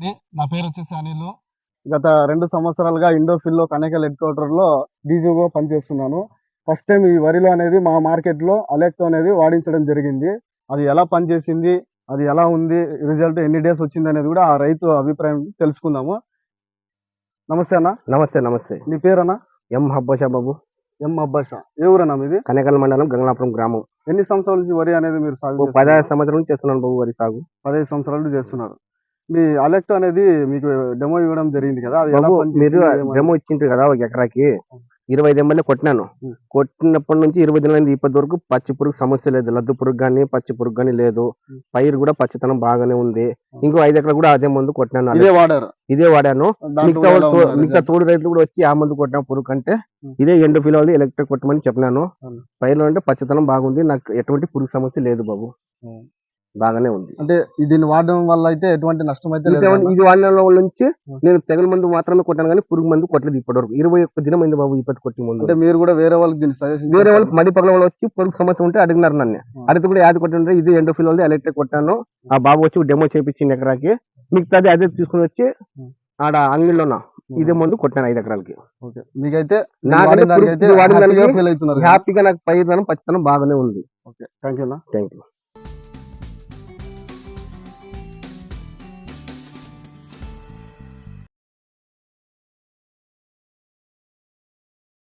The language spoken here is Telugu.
ని- నా పేరు వచ్చేసి అనిల్. గత రెండు సంవత్సరాలుగా ఇండోఫిల్లో కనేకల్ హెడ్ క్వార్టర్లో డీజీగా పనిచేస్తున్నాను. ఫస్ట్ టైం ఈ వరిలో అనేది మా మార్కెట్లో అలెక్టో అనేది వాడించడం జరిగింది. అది ఎలా పనిచేసింది అది ఎలా ఉంది రిజల్ట్ ఎన్ని డేస్ వచ్చింది అనేది కూడా ఆ రైతు అభిప్రాయం తెలుసుకుందాము. నమస్తే అన్న. నమస్తే నమస్తే. నీ పేరన్నా? ఎం హబ్బోషా బాబు. ఎం అబ్బాషా ఏ ఊరన్నా మీది? కనేకల్ మండలం గంగనాపురం గ్రామం. ఎన్ని సంవత్సరాల నుంచి వరి అనేది మీరు సాగు ఓ చేస్తున్నారు? పదహారు సంవత్సరం నుంచి చేస్తున్నాను బాబు వరి సాగు. పదహైదు సంవత్సరాలు చేస్తున్నారు. మీ అలెక్టో అనేది మీకు డెమో ఇవ్వడం జరిగింది కదా? అది ఎలా బాబు పనిచేసింది, మీరు? డెమో ఇచ్చింటారు కదా ఒక ఎకరాకి. ఇరవై ఐదు ఎంఎల్ఏ కొట్టినాను. ఉం. కొట్టినప్పటి నుంచి ఇరవై దినాలైంది ఇప్పటి వరకు పచ్చి పురుగు సమస్య లేదు. లద్దు పురుగు కానీ పచ్చి పురుగు కానీ లేదు. ఉం. పైరు కూడా పచ్చితనం బాగానే ఉంది. ఇంకో ఐదు ఎకరాలు కూడా అదే మందు కొట్టినాను ఇదే వాడారు? ఇదే వాడాను. దాంట్లో మిగతా వాళ్ళు తో- మిగతా? తోడు రైతులు కూడా వచ్చి ఆ మందు కొట్టిన పురుగు కంటే ఉం. ఇదే ఎండు ఫిల్ ఎలక్ట్రిక్ కొట్టమని చెప్పినాను. అవును. పైర్లు అంటే పచ్చదనం బాగుంది. నాకు ఎటువంటి పురుగు సమస్య లేదు బాబు. బాగానే ఉంది. అంటే దీన్ని వాడడం వల్ల అయితే ఎటువంటి నష్టం అయితే? ఇది వాడిన వాళ్ళ నుంచి. నేను తెగల మందు మాత్రమే కొట్టాను కానీ పురుగు మందు కొట్టలేదు ఇప్పటి వరకు ఇరవై ఒక్క దినం అయింది బాబు ఇప్పటి కొట్టి ముందు. అంటే మీరు కూడా వేరే వాళ్ళకి దీన్ని సజెషన్ వేరే వాళ్ళు మడి వాళ్ళు వచ్చి పురుగు సమస్య ఉంటే అడిగినారు నన్ను. అడిగితే కూడా యాది కొట్టిండ్రు ఇది ఎండో ఫిల్ వాళ్ళది ఎలక్ట్రిక్ కొట్టాను. ఆ. బాబు వచ్చి డెమో చేపించింది ఎకరాకి. మిగతాది అదే తీసుకుని వచ్చి. ఆడ అంగిల్లోన ఇదే మందు కొట్టాను ఐదు ఎకరాలకి. మీకైతే హ్యాపీగా నాకు పైరుదనం పచ్చదనం బాగానే ఉంది. Okay. Thank you thank you